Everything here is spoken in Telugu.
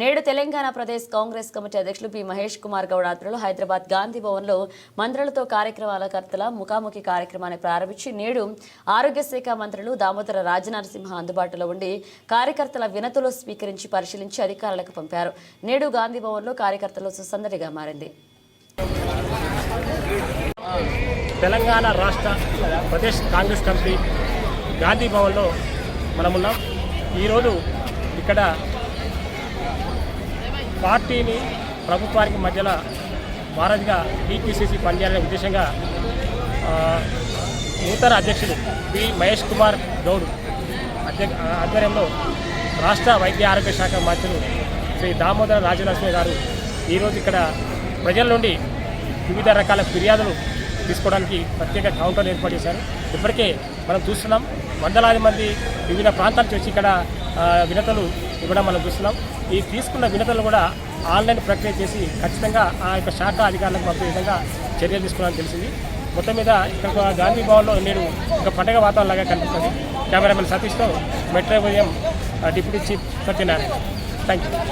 నేడు తెలంగాణ ప్రదేశ్ కాంగ్రెస్ కమిటీ అధ్యక్షులు పి మహేష్ కుమార్ గౌడ్ ఆధ్వర్యంలో హైదరాబాద్ గాంధీ భవన్లో మంత్రులతో కార్యక్రమాల కర్తల ముఖాముఖి కార్యక్రమాన్ని ప్రారంభించి నేడు ఆరోగ్య శాఖ మంత్రులు దామోదర రాజనరసింహ అందుబాటులో ఉండి కార్యకర్తల వినతులు స్వీకరించి పరిశీలించి అధికారులకు పంపారు. నేడు గాంధీ భవన్లో కార్యకర్తలు సుసందడిగా మారింది. తెలంగాణ రాష్ట్ర ప్రదేశ్ కాంగ్రెస్ కమిటీ గాంధీ భవన్లో మనమున్నాం. ఈరోజు ఇక్కడ పార్టీని ప్రభుత్వానికి మధ్యలో వారధిగా టీపీసీసీ పనిచేయాలనే ఉద్దేశంగా నూతన అధ్యక్షుడు పి మహేష్ కుమార్ గౌడ్ అధ్యక్ష ఆధ్వర్యంలో రాష్ట్ర వైద్య ఆరోగ్య శాఖ మంత్రులు శ్రీ దామోదర రాజలక్ష్మి గారు ఈరోజు ఇక్కడ ప్రజల నుండి వివిధ రకాల ఫిర్యాదులు తీసుకోవడానికి ప్రత్యేక కౌంటర్లు ఏర్పాటు చేశారు. ఇప్పటికే మనం చూస్తున్నాం వందలాది మంది వివిధ ప్రాంతాల నుంచి వచ్చి ఇక్కడ వినతలు ఇవ్వడం మనం చూస్తున్నాం. ఈ తీసుకున్న వినతులు కూడా ఆన్లైన్ ప్రక్రియ చేసి ఖచ్చితంగా ఆ యొక్క శాఖ అధికారులకు పంపే విధంగా చర్యలు తీసుకున్నామని తెలిసింది. మొత్తం మీద ఇక్కడ గాంధీ భవన్లో నేడు ఒక పండగ వాతావరణం లాగా కనిపిస్తుంది. కెమెరామెన్ సతీష్తో మెట్రో ఉదయం deputy chief Satyanarayana. Thank you